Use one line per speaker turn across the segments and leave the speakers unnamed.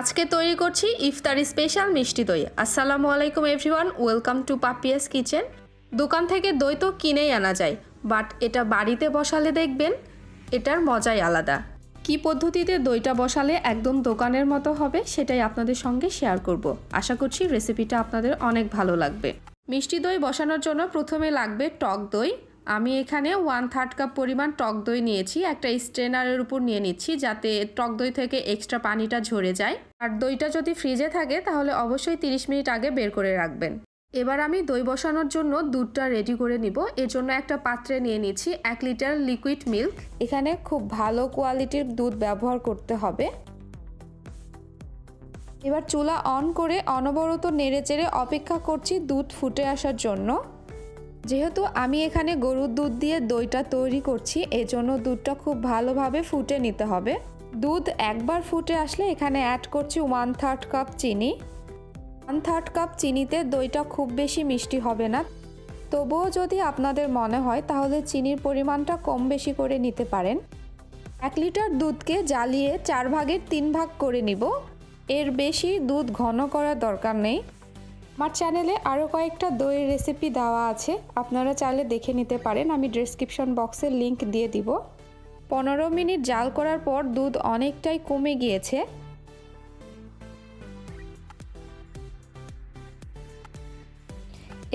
আজকে তৈরি করছি ইফতারি স্পেশাল মিষ্টি দই। আসসালামু আলাইকুম everyone, welcome to Papia's kitchen. দোকান থেকে দই তো কিনেই আনা যায়, বাট এটা বাড়িতে বসালে দেখবেন এটার মজাই আলাদা। কি পদ্ধতিতে দইটা বসালে একদম দোকানের মতো হবে সেটাই আপনাদের সঙ্গে শেয়ার করব। আশা করছি রেসিপিটা আপনাদের অনেক ভালো লাগবে। মিষ্টি দই বসানোর জন্য প্রথমে লাগবে টক দই আমি এখানে ওয়ান থার্ড কাপ পরিমাণ টক দই নিয়েছি, একটা স্ট্রেনারের উপর নিয়ে নিচ্ছি যাতে টক দই থেকে এক্সট্রা পানিটা ঝরে যায়। আর দইটা যদি ফ্রিজে থাকে, তাহলে অবশ্যই 30 মিনিট আগে বের করে রাখবেন। এবার আমি দই বসানোর জন্য দুধটা রেডি করে নিব। এর জন্য একটা পাত্রে নিয়ে নিচ্ছি এক লিটার লিকুইড মিল্ক এখানে খুব ভালো কোয়ালিটির দুধ ব্যবহার করতে হবে। এবার চুলা অন করে অনবরত নেড়ে চেড়ে অপেক্ষা করছি দুধ ফুটে আসার জন্য। যেহেতু আমি এখানে গরুর দুধ দিয়ে দইটা তৈরি করছি, এজন্য দুধটা খুব ভালোভাবে ফুটে নিতে হবে। দুধ একবার ফুটে আসলে এখানে অ্যাড করছি ওয়ান থার্ড কাপ চিনি। ওয়ান থার্ড কাপ চিনিতে দইটা খুব বেশি মিষ্টি হবে না। তবুও যদি আপনাদের মনে হয়, তাহলে চিনির পরিমাণটা কম বেশি করে নিতে পারেন। এক লিটার দুধকে জ্বালিয়ে চার ভাগের তিন ভাগ করে নিব। এর বেশি দুধ ঘন করার দরকার নেই। আমার চ্যানেলে আরও কয়েকটা দইয়ের রেসিপি দেওয়া আছে। আপনারা চাইলে দেখে নিতে পারেন। আমি ডেসক্রিপশন বক্সে লিংক দিয়ে দিব। পনেরো মিনিট জাল করার পর দুধ অনেকটাই কমে গিয়েছে।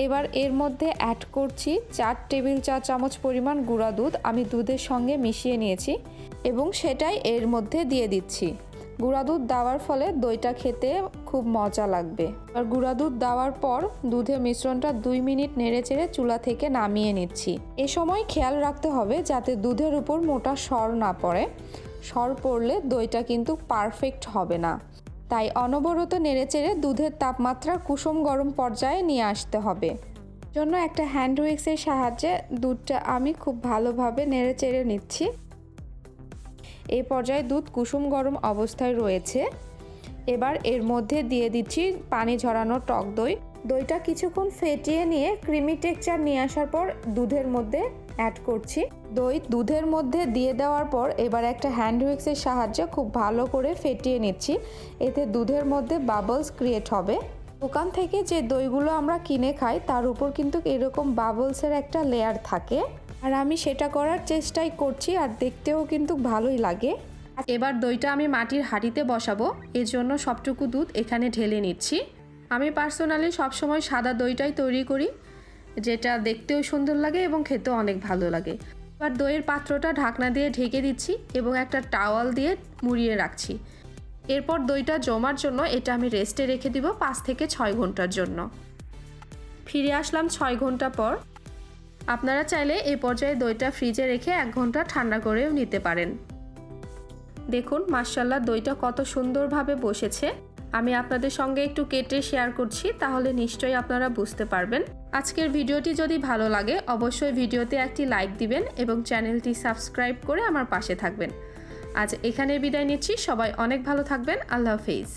এবার এর মধ্যে অ্যাড করছি চার টেবিল চা চামচ পরিমাণ গুঁড়া দুধ। আমি দুধের সঙ্গে মিশিয়ে নিয়েছি এবং সেটাই এর মধ্যে দিয়ে দিচ্ছি। গুঁড়া দুধ দেওয়ার ফলে দইটা খেতে খুব মজা লাগবে। আর গুঁড়া দুধ দেওয়ার পর দুধের মিশ্রণটা দুই মিনিট নেড়ে চেড়ে চুলা থেকে নামিয়ে নিচ্ছি। এ সময় খেয়াল রাখতে হবে যাতে দুধের উপর মোটা সর না পড়ে। সর পড়লে দইটা কিন্তু পারফেক্ট হবে না। তাই অনবরত নেড়েচেড়ে দুধের তাপমাত্রা কুসুম গরম পর্যায়ে নিয়ে আসতে হবে। জন্য একটা হ্যান্ড উইক্সের সাহায্যে দুধটা আমি খুব ভালোভাবে নেড়েচেড়ে নিচ্ছি। এই পর্যায়ে দুধ কুসুম গরম অবস্থায় রয়েছে। এবার এর মধ্যে দিয়ে দিচ্ছি পানি ঝরানো টক দই। দইটা কিছুক্ষণ ফেটিয়ে নিয়ে ক্রিমি টেক্সচার নিয়ে আসার পর দুধের মধ্যে অ্যাড করছি। দই দুধের মধ্যে দিয়ে দেওয়ার পর এবার একটা হ্যান্ড উইক্সের সাহায্যে খুব ভালো করে ফেটিয়ে নিচ্ছি। এতে দুধের মধ্যে বাবলস ক্রিয়েট হবে। দোকান থেকে যে দইগুলো আমরা কিনে খাই, তার উপর কিন্তু এরকম বাবলসের একটা লেয়ার থাকে। আর আমি সেটা করার চেষ্টাই করছি আর দেখতেও কিন্তু ভালোই লাগে। এবার দইটা আমি মাটির হাঁড়িতে বসাবো এর জন্য সবটুকু দুধ এখানে ঢেলে নিচ্ছি। আমি পার্সোনালি সবসময় সাদা দইটাই তৈরি করি, যেটা দেখতেও সুন্দর লাগে এবং খেতেও অনেক ভালো লাগে। এবার দইয়ের পাত্রটা ঢাকনা দিয়ে ঢেকে দিচ্ছি এবং একটা টাওয়াল দিয়ে মুড়িয়ে রাখছি। এরপর দইটা জমার জন্য এটা আমি রেস্টে রেখে দিব পাঁচ থেকে ছয় ঘণ্টার জন্য। ফিরে আসলাম ছয় ঘণ্টা পর। আপনারা চাইলে এই পর্যায়ে দইটা ফ্রিজে রেখে এক ঘণ্টা ঠান্ডা করেও নিতে পারেন। দেখুন মার্শাল্লাহ দইটা কত সুন্দরভাবে বসেছে। আমি আপনাদের সঙ্গে একটু কেটে শেয়ার করছি, তাহলে নিশ্চয়ই আপনারা বুঝতে পারবেন। আজকের ভিডিওটি যদি ভালো লাগে, অবশ্যই ভিডিওতে একটি লাইক দিবেন এবং চ্যানেলটি সাবস্ক্রাইব করে আমার পাশে থাকবেন। আজ এখানে বিদায় নিচ্ছি, সবাই অনেক ভালো থাকবেন, আল্লাহ হাফেজ।